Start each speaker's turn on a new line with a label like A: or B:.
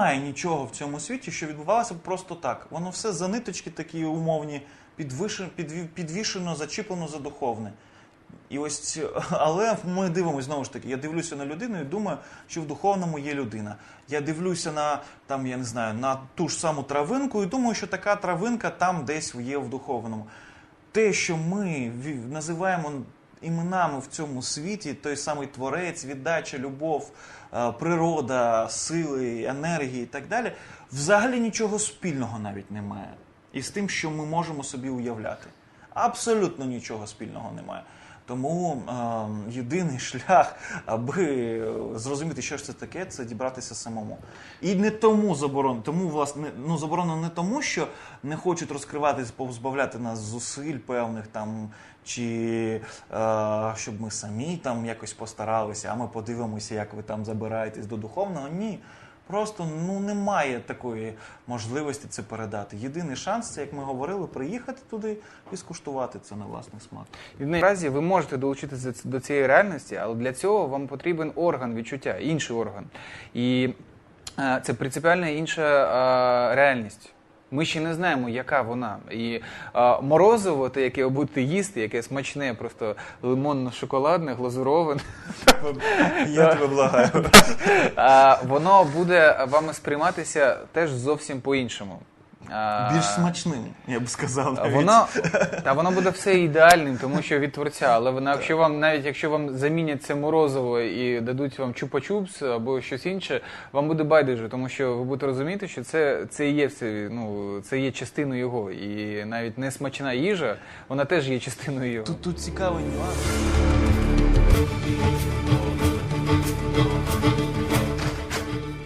A: немає нічого в цьому світі, що відбувалося б просто так. Воно все за ниточки такі умовні, підвишено, підві- підвішено, зачіплено за духовне. І ось, ці- але ми дивимося знову ж таки. Я дивлюся на людину і думаю, що в духовному є людина. Я дивлюся на там, я не знаю, на ту ж саму травинку і думаю, що така травинка там десь є в духовному. Те, що ми називаємо іменами в цьому світі, той самий творець, віддача, любов, е, природа, сили, енергії і так далі, взагалі нічого спільного навіть немає із тим, що ми можемо собі уявляти. Абсолютно нічого спільного немає. Тому е, єдиний шлях, аби зрозуміти, що ж це таке, це дібратися самому. І не тому заборонено, тому власне ну заборонено не тому, що не хочуть розкриватись, позбавляти нас зусиль певних там, чи е, щоб ми самі там якось постаралися, а ми подивимося, як ви там забираєтесь до духовного. Ні. Просто ну немає такої можливості це передати. Єдиний шанс це, як ми говорили, приїхати туди і скуштувати це на власний смак.
B: І наразі ви можете долучитися до цієї реальності, але для цього вам потрібен орган відчуття, інший орган. І е, це принципіально інша е, реальність. Ми ще не знаємо, яка вона. І е, морозиво, те, яке ви будете їсти, яке смачне, просто лимонно-шоколадне, глазуроване,
A: Я тебе благаю.
B: воно буде вами сприйматися теж зовсім по-іншому.
A: Більш смачним, я б сказав. Навіть.
B: Воно та воно буде все ідеальним, тому що від творця. Але вона, якщо вам навіть якщо вам замінять це морозиво і дадуть вам чупа-чупс або щось інше, вам буде байдуже, тому що ви будете розуміти, що це, це і є все, ну це є частиною його. І навіть несмачна їжа, вона теж є частиною його.
A: Тут, тут цікавий нюанс.